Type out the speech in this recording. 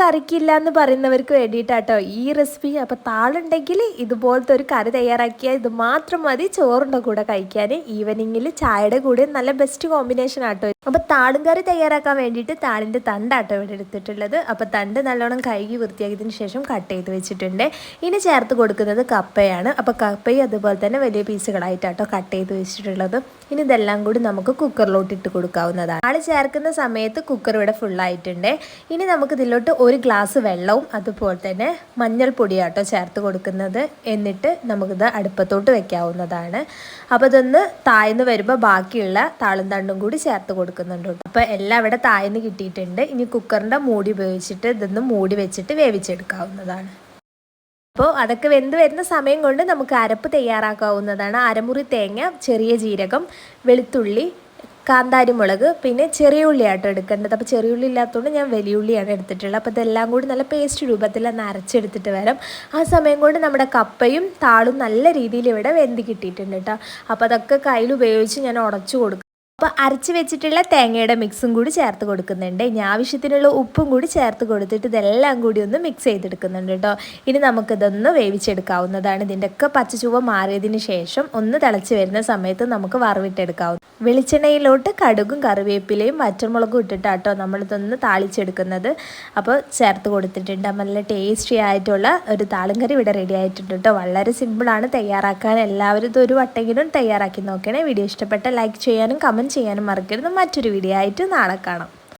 കറിക്കില്ല എന്ന് പറയുന്നവർക്ക് വേണ്ടിയിട്ടാട്ടോ ഈ റെസിപ്പി അപ്പോൾ താളുണ്ടെങ്കിൽ ഇതുപോലത്തെ ഒരു കറി തയ്യാറാക്കിയാൽ ഇത് മാത്രം മതി. ചോറിന്റെ കൂടെ കഴിക്കാൻ ഈവനിങ്ങിൽ ചായയുടെ കൂടെ നല്ല ബെസ്റ്റ് കോമ്പിനേഷൻ ആട്ടോ. അപ്പോൾ താളും കറി തയ്യാറാക്കാൻ വേണ്ടിയിട്ട് താളിന്റെ തണ്ടാട്ടോ ഇവിടെ എടുത്തിട്ടുള്ളത്. അപ്പോൾ തണ്ട് നല്ലോണം കഴുകി വൃത്തിയാക്കിയതിന് ശേഷം കട്ട് ചെയ്ത് വെച്ചിട്ടുണ്ട്. ഇനി ചേർത്ത് കൊടുക്കുന്നത് കപ്പയാണ്. അപ്പോൾ കപ്പയും അതുപോലെ തന്നെ വലിയ പീസുകളായിട്ടാട്ടോ കട്ട് ചെയ്ത് വെച്ചിട്ടുള്ളത്. ഇനി ഇതെല്ലാം കൂടി നമുക്ക് കുക്കറിലോട്ട് ഇട്ട് കൊടുക്കാവുന്നതാണ്. ആൾ ചേർക്കുന്ന സമയത്ത് കുക്കർ ഇവിടെ ഫുള്ളായിട്ടുണ്ട് ഇനി നമുക്ക് ഇതിലോട്ട് ഒരു ഗ്ലാസ് വെള്ളവും അതുപോലെ തന്നെ മഞ്ഞൾപ്പൊടിയാട്ടോ ചേർത്ത് കൊടുക്കുന്നത്. എന്നിട്ട് നമുക്കിത് അടുപ്പത്തോട്ട് വെക്കാവുന്നതാണ്. അപ്പോൾ ഇതൊന്ന് താഴ്ന്ന് വരുമ്പോൾ ബാക്കിയുള്ള താളും തണ്ടും കൂടി ചേർത്ത് കൊടുക്കുന്നുണ്ട്. അപ്പോൾ എല്ലാം ഇവിടെ താഴ്ന്ന് കിട്ടിയിട്ടുണ്ട്. ഇനി കുക്കറിന്റെ മൂടി ഉപയോഗിച്ചിട്ട് ഇതൊന്ന് മൂടി വെച്ചിട്ട് വേവിച്ചെടുക്കാവുന്നതാണ്. അപ്പോൾ അതൊക്കെ വെന്ത് വരുന്ന സമയം കൊണ്ട് നമുക്ക് അരപ്പ് തയ്യാറാക്കാവുന്നതാണ്. അരമുറി തേങ്ങ ചെറിയ ജീരകം വെളുത്തുള്ളി കാന്താരി മുളക് പിന്നെ ചെറിയ ഉള്ളിയാട്ടോ എടുക്കേണ്ടത്. അപ്പോൾ ചെറിയ ഉള്ളി ഇല്ലാത്തതുകൊണ്ട് ഞാൻ വലിയ ഉള്ളിയാണ് എടുത്തിട്ടുള്ളത്. അപ്പോൾ ഇതെല്ലാം കൂടി നല്ല പേസ്റ്റ് രൂപത്തിൽ ഒന്ന് അരച്ചെടുത്തിട്ട് വരാം. ആ സമയം കൊണ്ട് നമ്മുടെ കപ്പയും താളും നല്ല രീതിയിൽ ഇവിടെ വെന്ത് കിട്ടിയിട്ടുണ്ട് കേട്ടോ അപ്പോൾ അതൊക്കെ കയ്യിൽ ഉപയോഗിച്ച് ഞാൻ ഉടച്ചു കൊടുക്കും. അപ്പോൾ അരച്ച് വെച്ചിട്ടുള്ള തേങ്ങയുടെ മിക്സും കൂടി ചേർത്ത് കൊടുക്കുന്നുണ്ട്. ഇനി ആവശ്യത്തിനുള്ള ഉപ്പും കൂടി ചേർത്ത് കൊടുത്തിട്ട് ഇതെല്ലാം കൂടി ഒന്ന് മിക്സ് ചെയ്തെടുക്കുന്നുണ്ട് കേട്ടോ ഇനി നമുക്കിതൊന്ന് വേവിച്ചെടുക്കാവുന്നതാണ്. ഇതിന്റെയൊക്കെ പച്ച ചുവ മാറിയതിന് ശേഷം ഒന്ന് തിളച്ച് വരുന്ന സമയത്ത് നമുക്ക് വറവിട്ടെടുക്കാവുന്ന വെളിച്ചെണ്ണയിലോട്ട് കടുകും കറിവേപ്പിലയും വറ്റൽമുളകും ഇട്ടിട്ടാട്ടോ നമ്മളിതൊന്ന് താളിച്ചെടുക്കുന്നത്. അപ്പോൾ ചേർത്ത് കൊടുത്തിട്ടുണ്ട്. നല്ല ടേസ്റ്റി ആയിട്ടുള്ള ഒരു താളും കറി ഇവിടെ റെഡി ആയിട്ടുണ്ട് കേട്ടോ വളരെ സിമ്പിളാണ് തയ്യാറാക്കാൻ എല്ലാവരും ഇത് ഒരു വട്ടെങ്കിലും തയ്യാറാക്കി നോക്കണേ. വീഡിയോ ഇഷ്ടപ്പെട്ട ലൈക്ക് ചെയ്യാനും കമന്റ് ചെയ്യാനും മറക്കരുത്. മറ്റൊരു വീഡിയോ ആയിട്ട് നാളെ കാണാം.